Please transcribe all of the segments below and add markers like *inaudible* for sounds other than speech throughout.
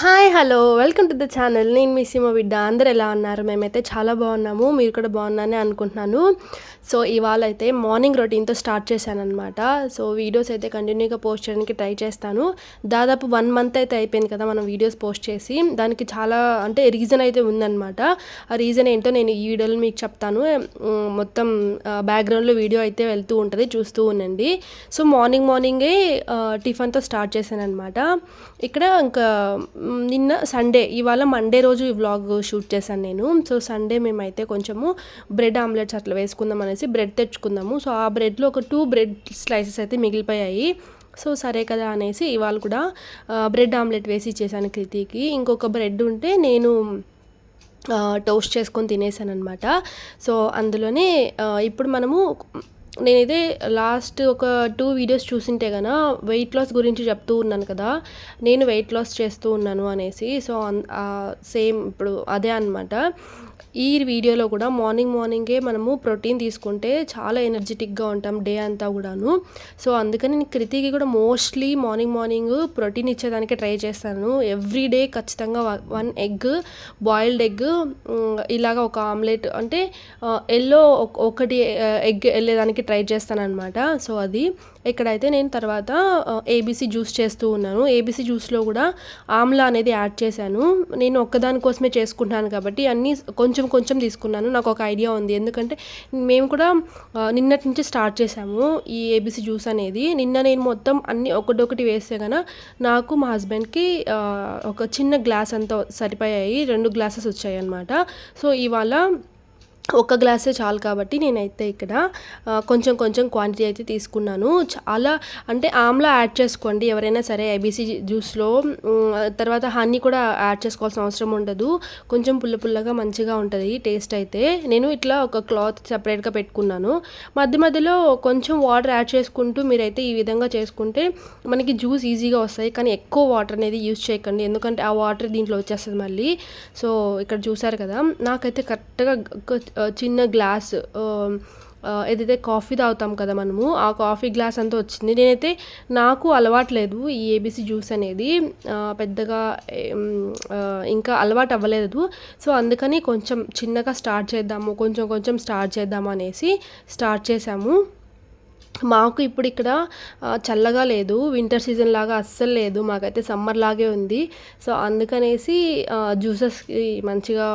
Hi hello. Welcome to the channel. నేను మీ సిమ బిడ్డ. అందరు ఎలా ఉన్నారు? మేమైతే చాలా బాగున్నాము. మీరు కూడా బాగున్నారని అనుకుంటున్నాను. సో ఇవాళ అయితే మార్నింగ్ రొటీన్తో స్టార్ట్ చేశాను అనమాట సో వీడియోస్ అయితే కంటిన్యూగా పోస్ట్ చేయడానికి ట్రై చేస్తాను. దాదాపు వన్ మంత్ అయితే అయిపోయింది కదా మనం వీడియోస్ పోస్ట్ చేసి. దానికి చాలా అంటే రీజన్ అయితే ఉందన్నమాట. ఆ రీజన్ ఏంటో నేను ఈ వీడియోలో మీకు చెప్తాను. మొత్తం బ్యాక్గ్రౌండ్లో వీడియో అయితే వెళ్తూ ఉంటుంది. చూస్తూ ఉండండి. సో మార్నింగ్ మార్నింగే టిఫిన్తో స్టార్ట్ చేశాను అనమాట ఇక్కడ ఇంకా నిన్న సండే ఇవాళ మండే రోజు ఈ వ్లాగ్ షూట్ చేశాను నేను. సో సండే మేమైతే కొంచెము బ్రెడ్ ఆమ్లెట్స్ అట్లా వేసుకుందాం అనేసి బ్రెడ్ తెచ్చుకుందాము. సో ఆ బ్రెడ్లో ఒక టూ బ్రెడ్ స్లైసెస్ అయితే మిగిలిపోయాయి. సో సరే కదా అనేసి ఇవాళ కూడా బ్రెడ్ ఆమ్లెట్ వేసి ఇచ్చేసాను కృతికి. ఇంకొక బ్రెడ్ ఉంటే నేను టోస్ట్ చేసుకొని తినేసాను అనమాట సో అందులోనే ఇప్పుడు మనము నేనైతే లాస్ట్ ఒక టూ వీడియోస్ చూసింటే కదా వెయిట్ లాస్ గురించి చెప్తూ ఉన్నాను కదా నేను వెయిట్ లాస్ చేస్తూ ఉన్నాను అనేసి సో సేమ్ ఇప్పుడు అదే అనమాట ఈ వీడియోలో కూడా మార్నింగ్ మార్నింగే మనము ప్రోటీన్ తీసుకుంటే చాలా ఎనర్జెటిక్గా ఉంటాం డే అంతా కూడాను. సో అందుకని నేను కృతికి కూడా మోస్ట్లీ మార్నింగ్ మార్నింగ్ ప్రోటీన్ ఇచ్చేదానికి ట్రై చేస్తాను. ఎవ్రీ డే ఖచ్చితంగా వన్ ఎగ్ బాయిల్డ్ ఎగ్ ఇలాగ ఒక ఆమ్లెట్ అంటే ఎల్లో ఒకటి ఎగ్ వెళ్ళేదానికి ట్రై చేస్తాను అనమాట సో అది. ఇక్కడైతే నేను తర్వాత ఏబీసీ జ్యూస్ చేస్తూ ఉన్నాను. ఏబీసీ జ్యూస్లో కూడా ఆమ్లా అనేది యాడ్ చేశాను. నేను ఒక్కదాని కోసమే చేసుకుంటున్నాను కాబట్టి అన్నీ కొంచెం కొంచెం తీసుకున్నాను. నాకు ఒక ఐడియా ఉంది. ఎందుకంటే మేము కూడా నిన్నటి నుంచి స్టార్ట్ చేశాము ఈ ఏబీసీ జ్యూస్ అనేది. నిన్న నేను మొత్తం అన్ని ఒకటొకటి వేస్తే కనుక నాకు మా హస్బెండ్కి ఒక చిన్న గ్లాస్ అంతా సరిపోయాయి. రెండు గ్లాసెస్ వచ్చాయి అనమాట సో ఇవాళ ఒక గ్లాసే చాలు కాబట్టి నేనైతే ఇక్కడ కొంచెం కొంచెం క్వాంటిటీ అయితే తీసుకున్నాను. చాలా అంటే ఆమ్లా యాడ్ చేసుకోండి. ఎవరైనా సరే ఐబీసీ జ్యూస్లో తర్వాత హనీ కూడా యాడ్ చేసుకోవాల్సిన అవసరం ఉండదు. కొంచెం పుల్ల పుల్లగా మంచిగా ఉంటుంది టేస్ట్ అయితే. నేను ఇట్లా ఒక క్లాత్ సపరేట్గా పెట్టుకున్నాను. మధ్య మధ్యలో కొంచెం వాటర్ యాడ్ చేసుకుంటూ మీరైతే ఈ విధంగా చేసుకుంటే మనకి జ్యూస్ ఈజీగా వస్తాయి. కానీ ఎక్కువ వాటర్ అనేది యూజ్ చేయకండి. ఎందుకంటే ఆ వాటర్ దీంట్లో వచ్చేస్తుంది మళ్ళీ. సో ఇక్కడ చూసారు కదా నాకైతే కరెక్ట్గా చిన్న గ్లాస్ ఏదైతే కాఫీ తాగుతాం కదా మనము ఆ కాఫీ గ్లాస్ అంతా వచ్చింది. నేనైతే నాకు అలవాట్లేదు ఈ ఏబీసీ జ్యూస్ అనేది. పెద్దగా ఇంకా అలవాటు అవ్వలేదు. సో అందుకని కొంచెం చిన్నగా స్టార్ట్ చేద్దాము కొంచెం కొంచెం స్టార్ట్ చేద్దాము అనేసి స్టార్ట్ చేశాము. మాకు ఇప్పుడు ఇక్కడ చల్లగా లేదు. వింటర్ సీజన్ లాగా అస్సలు లేదు. మాకైతే సమ్మర్ లాగే ఉంది. సో అందుకనేసి జ్యూసెస్కి మంచిగా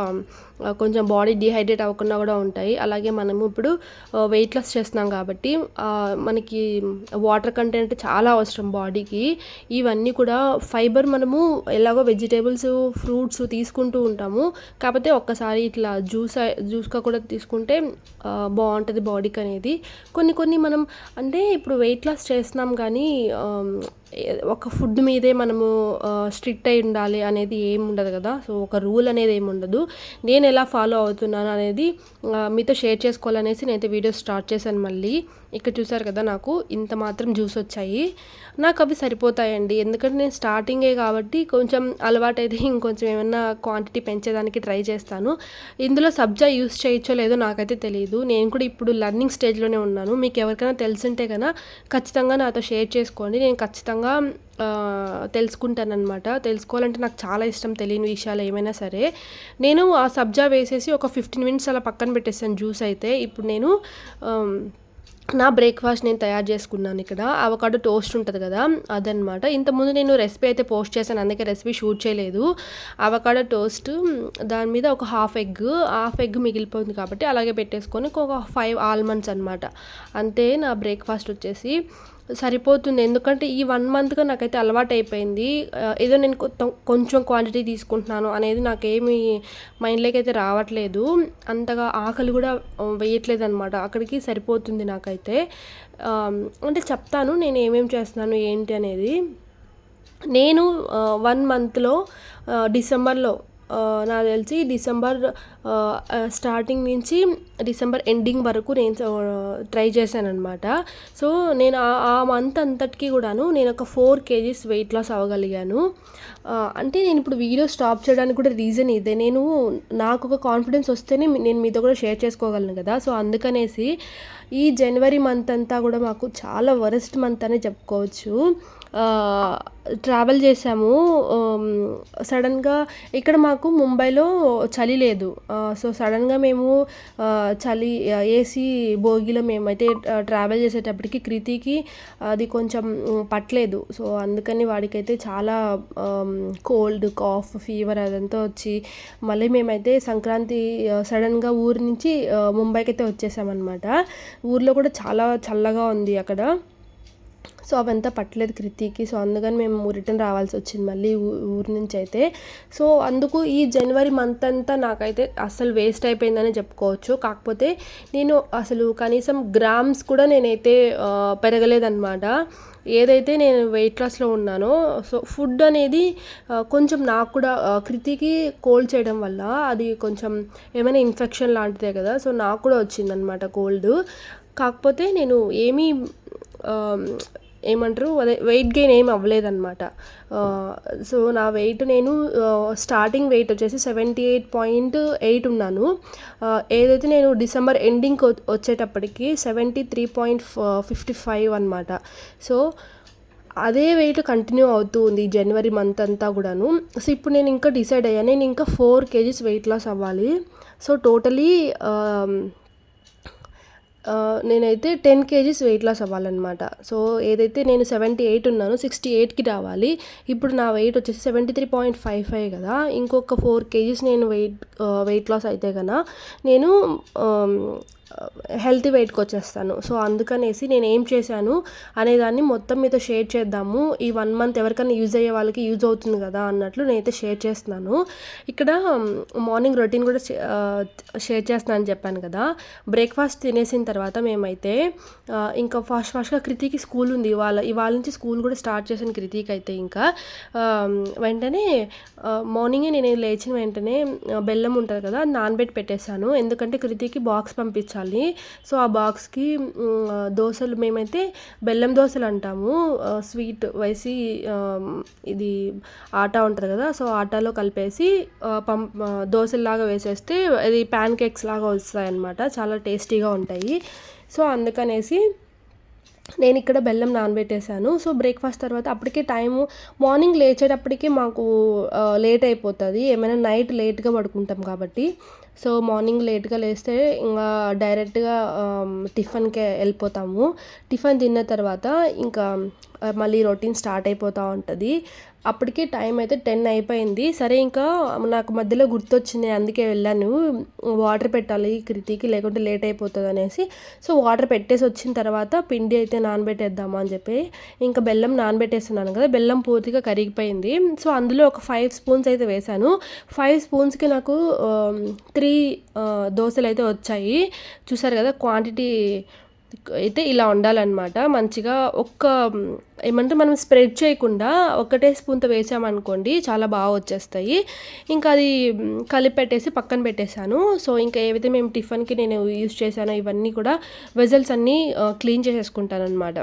కొంచెం బాడీ డిహైడ్రేట్ అవ్వకుండా కూడా ఉంటాయి. అలాగే మనము ఇప్పుడు వెయిట్ లాస్ చేస్తున్నాం కాబట్టి మనకి వాటర్ కంటెంట్ చాలా అవసరం బాడీకి ఇవన్నీ కూడా ఫైబర్ మనము ఎలాగో వెజిటేబుల్స్ ఫ్రూట్స్ తీసుకుంటూ ఉంటాము. కాకపోతే ఒక్కసారి ఇట్లా జ్యూస్ జ్యూస్గా కూడా తీసుకుంటే బాగుంటుంది బాడీకి అనేది. కొన్ని కొన్ని మనం అంటే ఇప్పుడు వెయిట్ లాస్ చేస్తున్నాం కానీ ఒక ఫుడ్ మీదే మనము స్ట్రిక్ట్ అయి ఉండాలి అనేది ఏమి ఉండదు కదా. సో ఒక రూల్ అనేది ఏమి ఉండదు. నేను ఎలా ఫాలో అవుతున్నాను అనేది మీతో షేర్ చేసుకోవాలనేసి నేనైతే వీడియో స్టార్ట్ చేశాను మళ్ళీ. ఇక్కడ చూసారు కదా నాకు ఇంత మాత్రం జ్యూస్ వచ్చాయి. నాకు అవి సరిపోతాయండి. ఎందుకంటే నేను స్టార్టింగే కాబట్టి కొంచెం అలవాటైతే *laughs* ఇంకొంచెం ఏమైనా క్వాంటిటీ పెంచేదానికి ట్రై చేస్తాను. ఇందులో సబ్జా యూస్ చేయొచ్చో లేదో నాకైతే తెలియదు నేను కూడా ఇప్పుడు లర్నింగ్ స్టేజ్లోనే ఉన్నాను. మీకు ఎవరికైనా తెలిసింటే కనుక ఖచ్చితంగా నాతో షేర్ చేసుకోండి. నేను ఖచ్చితంగా ఆ, తెలుసుకుంటానన్నమాట. తెలుసుకోవాలంటే నాకు చాలా ఇష్టం తెలియని విషయాలు ఏమైనా సరే. నేను ఆ సబ్జా వేసేసి ఒక ఫిఫ్టీన్ మినిట్స్ అలా పక్కన పెట్టేసాను జ్యూస్ అయితే. ఇప్పుడు నేను నా బ్రేక్ఫాస్ట్ నేను తయారు చేసుకున్నాను ఇక్కడ. అవకాడో టోస్ట్ ఉంటుంది కదా అదనమాట ఇంతకుముందు నేను రెసిపీ అయితే పోస్ట్ చేశాను అందుకే రెసిపీ షూట్ చేయలేదు. అవకాడో టోస్ట్ దాని మీద ఒక హాఫ్ ఎగ్ హాఫ్ ఎగ్ మిగిలిపోయింది కాబట్టి అలాగే పెట్టేసుకొని ఒక ఫైవ్ ఆల్మండ్స్ అనమాట అంతే నా బ్రేక్ఫాస్ట్ వచ్చేసి. సరిపోతుంది. ఎందుకంటే ఈ వన్ మంత్గా నాకైతే అలవాటు అయిపోయింది ఏదో నేను కొత్త కొంచెం క్వాంటిటీ తీసుకుంటున్నాను అనేది నాకేమి మైండ్లోకి అయితే రావట్లేదు. అంతగా ఆకలి కూడా వేయట్లేదు అనమాట అక్కడికి సరిపోతుంది నాకైతే. అంటే చెప్తాను నేను ఏమేమి చేస్తున్నాను ఏంటి అనేది. నేను వన్ మంత్లో డిసెంబర్లో నాకు తెలిసి డిసెంబర్ స్టార్టింగ్ నుంచి డిసెంబర్ ఎండింగ్ వరకు నేను ట్రై చేశాను అనమాట సో నేను ఆ- మంత్ అంతటికి కూడాను నేను ఒక ఫోర్ కేజీస్ వెయిట్ లాస్ అవ్వగలిగాను. అంటే నేను ఇప్పుడు వీడియో స్టాప్ చేయడానికి కూడా రీజన్ ఇదే. నేను నాకు ఒక కాన్ఫిడెన్స్ వస్తేనే నేను మీతో కూడా షేర్ చేసుకోగలను కదా. సో అందుకనేసి ఈ జనవరి మంత్ అంతా కూడా మాకు చాలా వరస్ట్ మంత్ అనే చెప్పుకోవచ్చు. ట్రావెల్ చేసాము సడన్గా ఇక్కడ మాకు ముంబైలో చలి లేదు. సో సడన్గా మేము చలి ఏసీ భోగిలో మేమైతే ట్రావెల్ చేసేటప్పటికి కృతికి అది కొంచెం పట్టలేదు. సో అందుకని వాడికైతే చాలా కోల్డ్ కాఫ్ ఫీవర్ అదంతా వచ్చి మళ్ళీ మేమైతే సంక్రాంతి సడన్గా ఊరు నుంచి ముంబైకి అయితే వచ్చేసామన్నమాట. ఊర్లో కూడా చాలా చల్లగా ఉంది అక్కడ. సో అవంతా పట్టలేదు కృతికి. సో అందుకని మేము రిటర్న్ రావాల్సి వచ్చింది మళ్ళీ ఊరి ఊరు నుంచి అయితే. సో అందుకు ఈ జనవరి మంత్ అంతా నాకైతే అసలు వేస్ట్ అయిపోయిందని చెప్పుకోవచ్చు. కాకపోతే నేను అసలు కనీసం గ్రామ్స్ కూడా నేనైతే పెరగలేదన్నమాట. ఏదైతే నేను వెయిట్ లాస్లో ఉన్నానో సో ఫుడ్ అనేది కొంచెం నాకు కూడా కృతికి కోల్డ్ చేయడం వల్ల అది కొంచెం ఏమైనా ఇన్ఫెక్షన్ లాంటిదే కదా. సో నాకు కూడా వచ్చిందనమాట కోల్డ్ కాకపోతే నేను ఏమీ ఏమంటారు? అదే వెయిట్ గెయిన్ ఏం అవ్వలేదన్నమాట. సో నా వెయిట్ నేను స్టార్టింగ్ వెయిట్ వచ్చేసి సెవెంటీ ఎయిట్ పాయింట్ ఎయిట్ ఉన్నాను ఏదైతే నేను డిసెంబర్ ఎండింగ్ వచ్చేటప్పటికి seventy three point fifty five అనమాట సో అదే వెయిట్ కంటిన్యూ అవుతూ ఉంది జనవరి మంత్ అంతా కూడాను. సో ఇప్పుడు నేను ఇంకా డిసైడ్ అయ్యాను నేను ఇంకా ఫోర్ కేజీస్ వెయిట్ లాస్ అవ్వాలి. సో టోటలీ నేనైతే టెన్ కేజీస్ వెయిట్ లాస్ అవ్వాలన్నమాట. సో ఏదైతే నేను సెవెంటీ ఎయిట్ ఉన్నానో సిక్స్టీ ఎయిట్కి రావాలి. ఇప్పుడు నా వెయిట్ వచ్చేసి seventy three point five five కదా. ఇంకొక ఫోర్ కేజీస్ నేను వెయిట్ వెయిట్ లాస్ అయితే కన్నా నేను హెల్తీ వెయిట్కి వచ్చేస్తాను. సో అందుకనేసి నేను ఏం చేశాను అనేదాన్ని మొత్తం మీతో షేర్ చేద్దాము. ఈ వన్ మంత్ ఎవరికైనా యూజ్ అయ్యే వాళ్ళకి యూజ్ అవుతుంది కదా అన్నట్లు నేనైతే షేర్ చేస్తున్నాను. ఇక్కడ మార్నింగ్ రొటీన్ కూడా షేర్ చేస్తున్నాను చెప్పాను కదా. బ్రేక్ఫాస్ట్ తినేసిన తర్వాత మేమైతే ఇంకా ఫాస్ట్ ఫాస్ట్గా కృతికి స్కూల్ ఉంది. ఇవాళ ఇవాళ నుంచి స్కూల్ కూడా స్టార్ట్ చేశాను కృతికి అయితే ఇంకా. వెంటనే మార్నింగే నేను లేచిన వెంటనే బెల్లం ఉంటుంది కదా అది నానబెట్టి పెట్టేశాను. ఎందుకంటే కృతికి బాక్స్ పంపించాలి. సో ఆ బాక్స్కి దోశలు మేమైతే బెల్లం దోశలు అంటాము. స్వీట్ వేసి ఇది ఆటా ఉంటుంది కదా సో ఆటాలో కలిపేసి పంప్ పం ఆ, వేసేస్తే అది ప్యాన్ కేక్స్ లాగా వస్తాయి అన్నమాట చాలా టేస్టీగా ఉంటాయి. సో అందుకనేసి నేను ఇక్కడ బెల్లం నానబెట్టేశాను. సో బ్రేక్ఫాస్ట్ తర్వాత అప్పటికే టైము మార్నింగ్ లేచేటప్పటికి మాకు లేట్ అయిపోతుంది. ఏమైనా నైట్ లేట్గా పడుకుంటాం కాబట్టి. సో మార్నింగ్ లేట్గా లేస్తే ఇంకా డైరెక్ట్గా టిఫిన్కే వెళ్ళిపోతాము. టిఫిన్ తిన్న తర్వాత ఇంకా మళ్ళీ రొటీన్ స్టార్ట్ అయిపోతూ ఉంటుంది. అప్పటికి టైం అయితే టెన్ అయిపోయింది. సరే ఇంకా నాకు మధ్యలో గుర్తొచ్చింది అందుకే వెళ్ళాను. వాటర్ పెట్టాలి కృతికి లేకుంటే లేట్ అయిపోతుంది అనేసి. సో వాటర్ పెట్టేసి వచ్చిన తర్వాత పిండి అయితే నానబెట్టేద్దామా అని చెప్పి ఇంకా బెల్లం నానబెట్టేస్తున్నాను కదా బెల్లం పూర్తిగా కరిగిపోయింది. సో అందులో ఒక ఫైవ్ స్పూన్స్ అయితే వేశాను. ఫైవ్ స్పూన్స్కి నాకు త్రీ దోశలు అయితే వచ్చాయి. చూసారు కదా క్వాంటిటీ అయితే ఇలా ఉండాలన్నమాట. మంచిగా ఒక్క ఏమంటే మనం స్ప్రెడ్ చేయకుండా ఒకటే స్పూన్తో వేసామనుకోండి చాలా బాగా వచ్చేస్తాయి. ఇంకా అది మ్, కలిపి పెట్టేసి పక్కన పెట్టేశాను. సో ఇంకా ఏవైతే మేము టిఫిన్కి నేను యూజ్ చేశానో ఇవన్నీ కూడా వెజల్స్ అన్నీ క్లీన్ చేసేసుకుంటాను అనమాట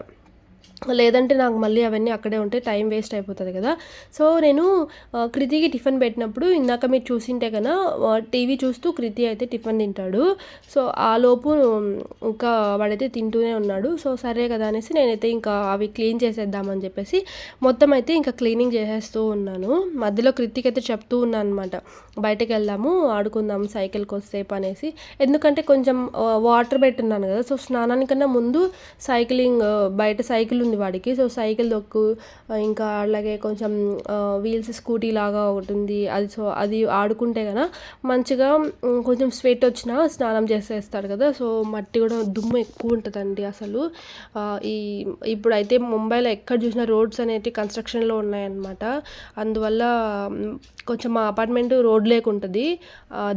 లేదంటే నాకు మళ్ళీ అవన్నీ అక్కడే ఉంటే టైం వేస్ట్ అయిపోతుంది కదా. సో నేను కృతికి టిఫిన్ పెట్టినప్పుడు ఇందాక మీరు చూసింటే కన్నా టీవీ చూస్తూ కృతి అయితే టిఫిన్ తింటాడు. సో ఆ లోపు ఇంకా వాడైతే తింటూనే ఉన్నాడు. సో సరే కదా అనేసి నేనైతే ఇంకా అవి క్లీన్ చేసేద్దామని చెప్పేసి మొత్తం అయితే ఇంకా క్లీనింగ్ చేసేస్తూ ఉన్నాను. మధ్యలో కృతికి అయితే చెప్తూ ఉన్నాను అనమాట బయటకు వెళ్దాము ఆడుకుందాం సైకిల్ కొద్దిసేపు అనేసి. ఎందుకంటే కొంచెం వాటర్ పెట్టున్నాను కదా. సో స్నానానికన్నా ముందు సైక్లింగ్ బయట సైకిల్ ఉంది వాడికి. సో సైకిల్ దొక్కు ఇంకా అలాగే కొంచెం వీల్స్ స్కూటీ లాగా ఉంటుంది. అది సో అది ఆడుకుంటే కదా మంచిగా కొంచెం స్వెట్ వచ్చినా స్నానం చేసేస్తాడు కదా. సో మట్టి కూడా దుమ్ము ఎక్కువ ఉంటుందండి అసలు. ఈ ఇప్పుడైతే ముంబైలో ఎక్కడ చూసినా రోడ్స్ అనేవి కన్స్ట్రక్షన్లో ఉన్నాయన్నమాట. అందువల్ల కొంచెం మా అపార్ట్మెంట్ రోడ్ లేకుంటుంది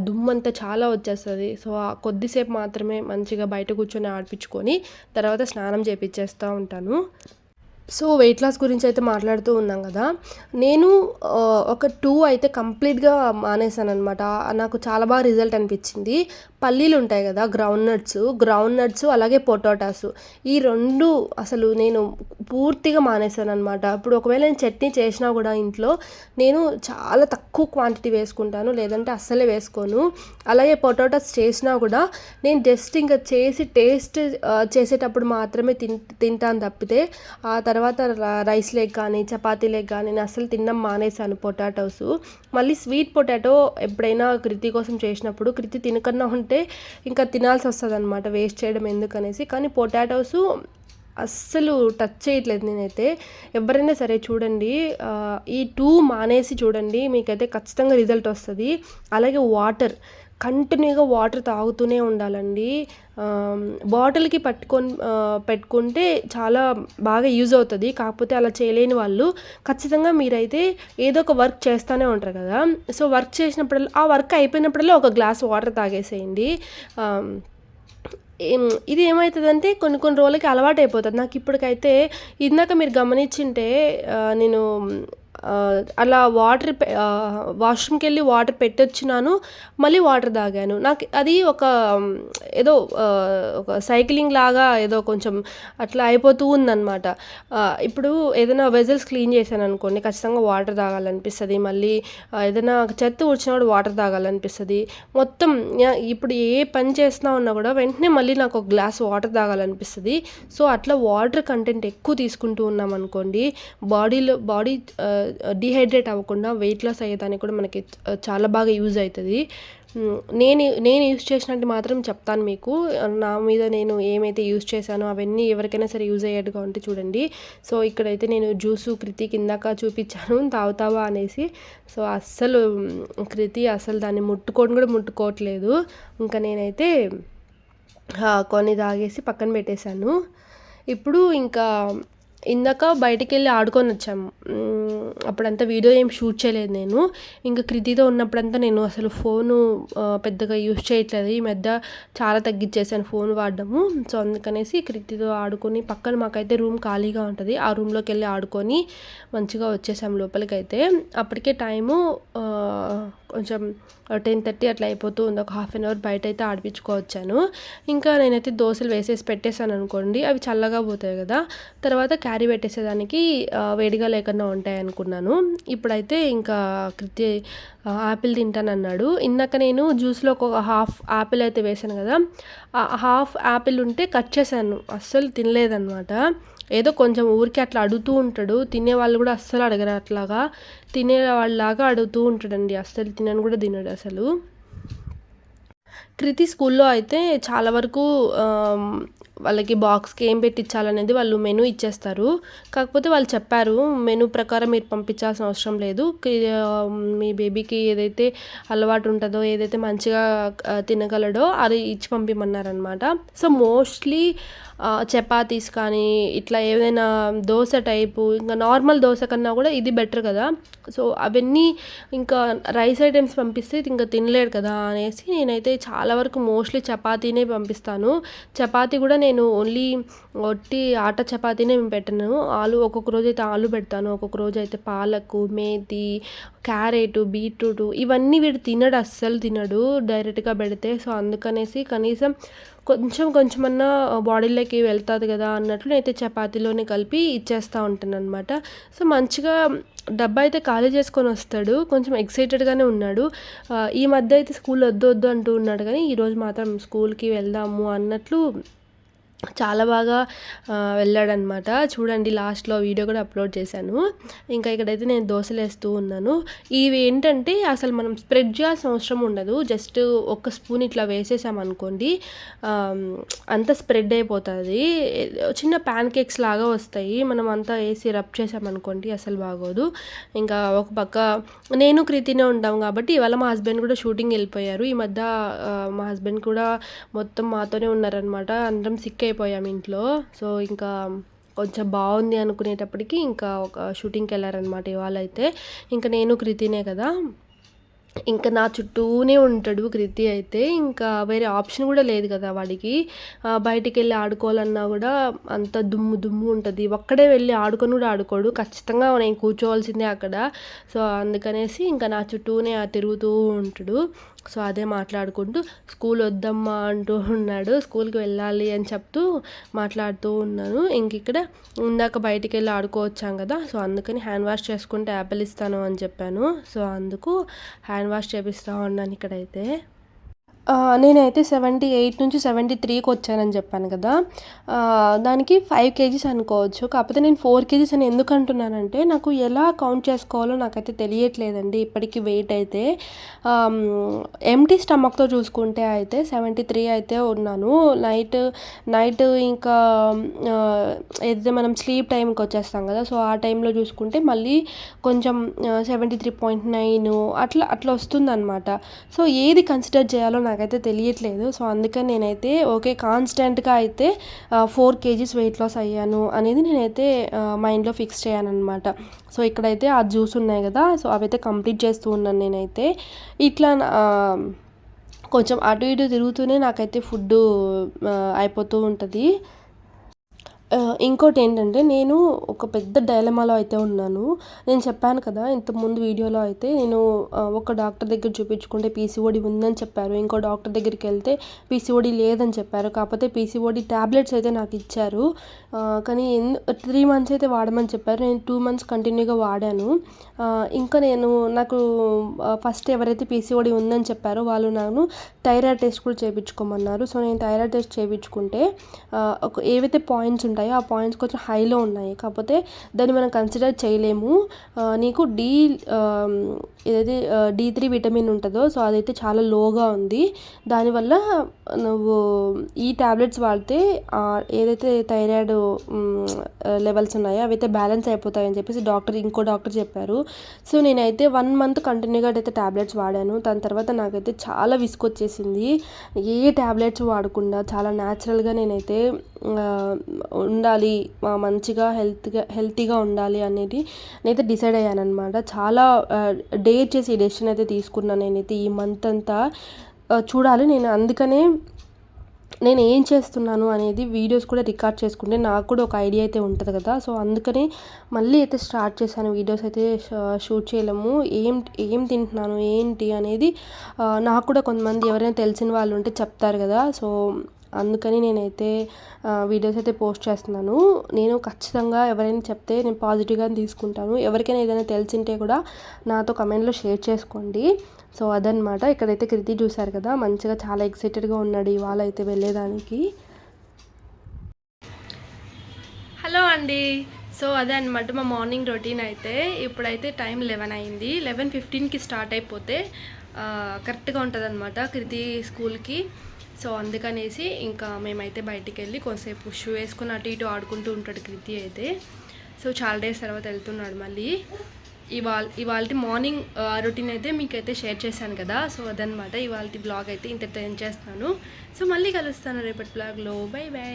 దుమ్ము అంతా చాలా వచ్చేస్తుంది. సో కొద్దిసేపు మాత్రమే మంచిగా బయట కూర్చొని ఆడిపించుకొని తర్వాత స్నానం చేపించేస్తూ ఉంటాను. సో వెయిట్ లాస్ గురించి అయితే మాట్లాడుతూ ఉన్నాం కదా. నేను ఒక టూ అయితే కంప్లీట్గా మానేశాను అనమాట నాకు చాలా బాగా రిజల్ట్ అనిపించింది. పల్లీలు ఉంటాయి కదా గ్రౌండ్ నట్స్ గ్రౌండ్ నట్స్ అలాగే పొటాటాస్ ఈ రెండు అసలు నేను పూర్తిగా మానేశాను అనమాట ఇప్పుడు ఒకవేళ నేను చట్నీ చేసినా కూడా ఇంట్లో నేను చాలా తక్కువ క్వాంటిటీ వేసుకుంటాను లేదంటే అస్సలే వేసుకోను. అలాగే పొటాటాస్ చేసినా కూడా నేను జస్ట్ ఇంకా చేసి టేస్ట్ చేసేటప్పుడు మాత్రమే తిన్ తింటాను తప్పితే ఆ తర్వాత రైస్ లేక్ కానీ చపాతీ లేక్ కానీ నేను అసలు తినడం మానేశాను పొటాటోస్ మళ్ళీ స్వీట్ పొటాటో ఎప్పుడైనా కృతి కోసం చేసినప్పుడు కృతి తినకన్నా ఉంటే ఇంకా తినాల్సి వస్తుంది అనమాట వేస్ట్ చేయడం ఎందుకనేసి. కానీ పొటాటోస్ అస్సలు టచ్ చేయట్లేదు నేనైతే. ఎవరైనా సరే చూడండి ఈ టూ మానేసి చూడండి మీకైతే ఖచ్చితంగా రిజల్ట్ వస్తుంది. అలాగే వాటర్ కంటిన్యూగా వాటర్ తాగుతూనే ఉండాలండి. బాటిల్కి పట్టుకొని పెట్టుకుంటే చాలా బాగా యూజ్ అవుతుంది. కాకపోతే అలా చేయలేని వాళ్ళు ఖచ్చితంగా మీరైతే ఏదో ఒక వర్క్ చేస్తూనే ఉంటారు కదా. సో వర్క్ చేసినప్పుడల్లా ఆ వర్క్ అయిపోయినప్పుడల్లా ఒక గ్లాస్ వాటర్ తాగేసేయండి. ఇది ఏమవుతుందంటే కొన్ని కొన్ని రోజులకి అలవాటు అయిపోతుంది నాకు ఇప్పటికైతే ఇందాక మీరు గమనించింటే నేను అలా వాటర్ వాష్రూమ్కి వెళ్ళి వాటర్ పెట్టొచ్చినాను మళ్ళీ వాటర్ తాగాను. నాకు అది ఒక ఏదో ఒక సైక్లింగ్ లాగా ఏదో కొంచెం అట్లా అయిపోతూ ఉందన్నమాట. ఇప్పుడు ఏదైనా వెజల్స్ క్లీన్ చేశాను అనుకోండి ఖచ్చితంగా వాటర్ తాగాలనిపిస్తుంది. మళ్ళీ ఏదైనా చెత్త ఊడ్చినప్పుడు వాటర్ తాగాలనిపిస్తుంది. మొత్తం ఇప్పుడు ఏ పని చేస్తున్నా ఉన్నా కూడా వెంటనే మళ్ళీ నాకు ఒక గ్లాస్ వాటర్ తాగాలనిపిస్తుంది. సో అట్లా వాటర్ కంటెంట్ ఎక్కువ తీసుకుంటూ ఉన్నాం అనుకోండి బాడీలో బాడీ డిహైడ్రేట్ అవ్వకుండా వెయిట్ లాస్ అయ్యేదానికి కూడా మనకి చాలా బాగా యూజ్ అవుతుంది నేను నేను యూజ్ చేసినట్టు మాత్రం చెప్తాను మీకు. నా మీద నేను ఏమైతే యూజ్ చేశానో అవన్నీ ఎవరికైనా సరే యూజ్ అయ్యేట్టుగా ఉంటే చూడండి. సో ఇక్కడైతే నేను జ్యూసు కృతి కిందాక చూపించాను తాగుతావా అనేసి. సో అస్సలు కృతి అసలు దాన్ని ముట్టుకోని కూడా ముట్టుకోవట్లేదు. ఇంకా నేనైతే కొన్ని తాగేసి పక్కన పెట్టేశాను. ఇప్పుడు ఇంకా ఇందాక బయటికి వెళ్ళి ఆడుకొని వచ్చాము. అప్పుడంతా వీడియో ఏం షూట్ చేయలేదు నేను. ఇంకా కృతితో ఉన్నప్పుడంతా నేను అసలు ఫోను పెద్దగా యూస్ చేయట్లేదు. ఈ మధ్య చాలా తగ్గించేసాను ఫోన్ వాడడము. సో అందుకనేసి కృతితో ఆడుకొని పక్కన మాకైతే రూమ్ ఖాళీగా ఉంటుంది. ఆ రూమ్లోకి వెళ్ళి ఆడుకొని మంచిగా వచ్చేసాం లోపలికైతే. అప్పటికే టైము కొంచెం టెన్ థర్టీ అట్లా అయిపోతూ ఉంది. ఒక హాఫ్ అన్ అవర్ బయట అయితే ఆడిపించుకోవచ్చాను. ఇంకా నేనైతే దోశలు వేసేసి పెట్టేశాను అనుకోండి అవి చల్లగా పోతాయి కదా. తర్వాత క్యారీ పెట్టేసేదానికి వేడిగా లేకుండా ఉంటాయి అనుకున్నాను. ఇప్పుడైతే ఇంకా కృతి ఆపిల్ యాపిల్ తింటానన్నాడు. ఇందాక నేను జ్యూస్లో ఒక హాఫ్ యాపిల్ అయితే వేసాను కదా. హాఫ్ యాపిల్ ఉంటే కట్ చేశాను. అస్సలు తినలేదన్నమాట. ఏదో కొంచెం ఊరికే అట్లా అడుగుతూ ఉంటాడు. తినే వాళ్ళు కూడా అస్సలు అడగరు అట్లాగా. తినే వాళ్ళలాగా అడుగుతూ ఉంటాడండి. అస్సలు తినను కూడా తినడు అసలు. కృతి స్కూల్లో అయితే చాలా వరకు వాళ్ళకి బాక్స్కి ఏం పెట్టించాలనేది వాళ్ళు మెనూ ఇచ్చేస్తారు. కాకపోతే వాళ్ళు చెప్పారు మెనూ ప్రకారం మీరు పంపించాల్సిన అవసరం లేదు. మీ బేబీకి ఏదైతే అలవాటు ఉంటుందో ఏదైతే మంచిగా తినగలడో అది ఇచ్చి పంపిమన్నారనమాట సో మోస్ట్లీ చపాతీస్ కానీ ఇట్లా ఏదైనా దోశ టైపు ఇంకా నార్మల్ దోశ కన్నా కూడా ఇది బెటర్ కదా. సో అవన్నీ ఇంకా రైస్ ఐటమ్స్ పంపిస్తే ఇంకా తినలేడు కదా అనేసి నేనైతే చాలా వరకు మోస్ట్లీ చపాతీనే పంపిస్తాను. చపాతీ కూడా నేను ఓన్లీ ఒట్టి ఆట చపాతీనే మేము పెట్టను. ఆలు ఒక్కొక్క రోజు అయితే ఆలు పెడతాను. ఒక్కొక్క రోజు అయితే పాలకు మేతి క్యారెట్ బీట్రూట్ ఇవన్నీ వీడు తినడు అస్సలు తినడు. డైరెక్ట్గా పెడితే సో అందుకనేసి కనీసం కొంచెం కొంచెమన్నా బాడీలోకి వెళ్తుంది కదా అన్నట్లు నేనైతే చపాతీలోనే కలిపి ఇచ్చేస్తూ ఉంటాను అనమాట సో మంచిగా డబ్బా అయితే ఖాళీ చేసుకొని వస్తాడు. కొంచెం ఎక్సైటెడ్గానే ఉన్నాడు. ఈ మధ్య అయితే స్కూల్ వద్దు వద్దు అంటూ ఉన్నాడు కానీ ఈరోజు మాత్రం స్కూల్కి వెళ్దాము అన్నట్లు చాలా బాగా వెళ్ళాడనమాట చూడండి లాస్ట్లో వీడియో కూడా అప్లోడ్ చేశాను. ఇంకా ఇక్కడైతే నేను దోశలు వేస్తూ ఉన్నాను. ఇవి ఏంటంటే అసలు మనం స్ప్రెడ్ చేయాల్సిన అవసరం ఉండదు. జస్ట్ ఒక స్పూన్ ఇట్లా వేసేసామనుకోండి అంత స్ప్రెడ్ అయిపోతుంది. చిన్న ప్యాన్ కేక్స్ లాగా వస్తాయి. మనం అంతా వేసి రబ్ చేసామనుకోండి అసలు బాగోదు. ఇంకా ఒక పక్క నేను కృతినే ఉంటాం కాబట్టి ఇవాళ మా హస్బెండ్ కూడా షూటింగ్ వెళ్ళిపోయారు. ఈ మధ్య మా హస్బెండ్ కూడా మొత్తం మాతోనే ఉన్నారనమాట అందరం సిక్ అయిపోయాం ఇంట్లో. సో ఇంకా కొంచెం బాగుంది అనుకునేటప్పటికి ఇంకా ఒక షూటింగ్కి వెళ్ళారనమాట ఇవాళ అయితే ఇంకా నేను కృతినే కదా. ఇంకా నా చుట్టూనే ఉంటాడు కృతి అయితే. ఇంకా వేరే ఆప్షన్ కూడా లేదు కదా వాడికి. బయటికి వెళ్ళి ఆడుకోవాలన్నా కూడా అంత దుమ్ము దుమ్ము ఉంటుంది. ఒక్కడే వెళ్ళి ఆడుకొని కూడా ఆడుకోడు. ఖచ్చితంగా నేను కూర్చోవాల్సిందే అక్కడ. సో అందుకనేసి ఇంకా నా చుట్టూనే తిరుగుతూ ఉంటాడు. సో అదే మాట్లాడుకుంటూ స్కూల్ వద్దమ్మా అంటూ ఉన్నాడు. స్కూల్కి వెళ్ళాలి అని చెప్తూ మాట్లాడుతూ ఉన్నాను. ఇంక ఇక్కడ ఇందాక బయటికి వెళ్ళి ఆడుకోవచ్చాం కదా. సో అందుకని హ్యాండ్ వాష్ చేసుకుంటే యాపిల్ ఇస్తాను అని చెప్పాను. సో అందుకు హ్యాండ్ వాష్ చేపిస్తూ ఉన్నాను ఇక్కడైతే. నేనైతే సెవెంటీ ఎయిట్ నుంచి 73కి వచ్చానని చెప్పాను కదా! దానికి ఫైవ్ కేజీస్ అనుకోవచ్చు. కాకపోతే నేను ఫోర్ కేజీస్ అని ఎందుకు అంటున్నానంటే, నాకు ఎలా కౌంట్ చేసుకోవాలో నాకైతే తెలియట్లేదండి ఇప్పటికి వెయిట్ అయితే. ఎంటీ స్టమక్‌తో చూసుకుంటే అయితే 73 అయితే ఉన్నాను. నైట్ నైట్ ఇంకా ఏదైతే మనం స్లీప్ టైంకి వచ్చేస్తాం కదా! సో, ఆ టైంలో చూసుకుంటే మళ్ళీ కొంచెం సెవెంటీ త్రీ పాయింట్ నైన్ అట్లా అట్లా వస్తుందన్నమాట సో, ఏది కన్సిడర్ చేయాలో నాకు నాకైతే తెలియట్లేదు. సో, అందుకని నేనైతే ఓకే కాన్స్టెంట్‌గా అయితే ఫోర్ కేజీస్ వెయిట్ లాస్ అయ్యాను అనేది నేనైతే మైండ్‌లో ఫిక్స్ చేశాననమాట. సో, ఇక్కడైతే ఆ జ్యూస్ ఉన్నాయి కదా! సో, అవైతే కంప్లీట్ చేస్తూ ఉన్నాను నేనైతే. ఇట్లా కొంచెం అటు ఇటు తిరుగుతూనే నాకైతే ఫుడ్డు అయిపోతూ ఉంటుంది ఇంకోటి ఏంటంటే నేను ఒక పెద్ద డైలమాలో అయితే ఉన్నాను. నేను చెప్పాను కదా! ఇంతకుముందు వీడియోలో అయితే నేను ఒక డాక్టర్ దగ్గర చూపించుకుంటే పీసీఓడి ఉందని చెప్పారు. ఇంకో డాక్టర్ దగ్గరికి వెళ్తే పీసీఓడి లేదని చెప్పారు. కాకపోతే పీసీఓడి టాబ్లెట్స్ అయితే నాకు ఇచ్చారు కానీ ఎన్ త్రీ మంత్స్ అయితే వాడమని చెప్పారు. నేను టూ మంత్స్ కంటిన్యూగా వాడాను. ఇంకా నేను నాకు ఫస్ట్ ఎవరైతే పీసీఓడి ఉందని చెప్పారో వాళ్ళు నన్ను థైరాయిడ్ టెస్ట్ కూడా చేయించుకోమన్నారు సో, నేను థైరాయిడ్ టెస్ట్ చేయించుకుంటే ఒక ఏవైతే పాయింట్స్ ఉంటాయో ఆ పాయింట్స్ కొంచెం హైలో ఉన్నాయి. కాకపోతే దాన్ని మనం కన్సిడర్ చేయలేము. నీకు డి ఏదైతే డీ డి త్రీ విటమిన్ ఉంటుందో సో, అదైతే చాలా లోగా ఉంది. దానివల్ల నువ్వు ఈ టాబ్లెట్స్ వాడితే ఏదైతే థైరాయిడ్ లెవెల్స్ ఉన్నాయో అవైతే బ్యాలెన్స్ అయిపోతాయని చెప్పేసి డాక్టర్ ఇంకో డాక్టర్ చెప్పారు. సో, నేనైతే వన్ మంత్ కంటిన్యూగా అయితే టాబ్లెట్స్ వాడాను. దాని తర్వాత నాకైతే చాలా విసుగొచ్చేసింది. ఏ టాబ్లెట్స్ వాడకుండా చాలా న్యాచురల్‌గా నేనైతే ఉండాలి మంచిగా హెల్త్‌గా హెల్తీగా ఉండాలి అనేది నేనైతే డిసైడ్ అయ్యాననమాట. చాలా డేట్ డేర్ చేసి ఈ డెసిషన్ అయితే తీసుకున్నాను నేనైతే ఈ మంత్ అంతా. చూడాలి నేను అందుకనే నేను ఏం చేస్తున్నాను అనేది వీడియోస్ కూడా రికార్డ్ చేసుకుంటే నాకు కూడా ఒక ఐడియా అయితే ఉంటుంది కదా! సో, అందుకని మళ్ళీ అయితే స్టార్ట్ చేశాను వీడియోస్ అయితే షూట్ చేయలేము ఏం ఏం తింటున్నాను ఏంటి అనేది నాకు కూడా కొంతమంది ఎవరైనా తెలిసిన వాళ్ళు ఉంటే చెప్తారు కదా! సో, అందుకని నేనైతే వీడియోస్ అయితే పోస్ట్ చేస్తున్నాను. నేను ఖచ్చితంగా ఎవరైనా చెప్తే నేను పాజిటివ్గా తీసుకుంటాను. ఎవరికైనా ఏదైనా తెలిసింటే కూడా నాతో కమెంట్‌లో షేర్ చేసుకోండి. సో, అదనమాట. ఇక్కడైతే కృతి చూశారు కదా! మంచిగా చాలా ఎక్సైటెడ్‌గా ఉన్నాడు ఇవాళ అయితే వెళ్ళేదానికి. హలో అండి. సో, అదే అనమాట మా మార్నింగ్ రొటీన్ అయితే. ఇప్పుడైతే టైం 11 అయింది. 11:15కి స్టార్ట్ అయిపోతే కరెక్ట్గా కరెక్ట్‌గా అనమాట కృతి స్కూల్‌కి. సో, అందుకనేసి ఇంకా మేమైతే బయటికి వెళ్ళి కొంతసేపు షూ వేసుకుని అటు ఇటు ఆడుకుంటూ ఉంటాడు కృతి అయితే. సో, చాలా డేస్ తర్వాత వెళ్తున్నాడు మళ్ళీ. ఇవాళ ఇవాళ మార్నింగ్ రొటీన్ అయితే మీకైతే షేర్ చేశాను కదా! సో, అదనమాట. ఇవాళ బ్లాగ్ అయితే ఇంతటితో ఏం చేస్తున్నాను. సో, మళ్ళీ కలుస్తాను రేపటి బ్లాగ్‌లో. Bye bye.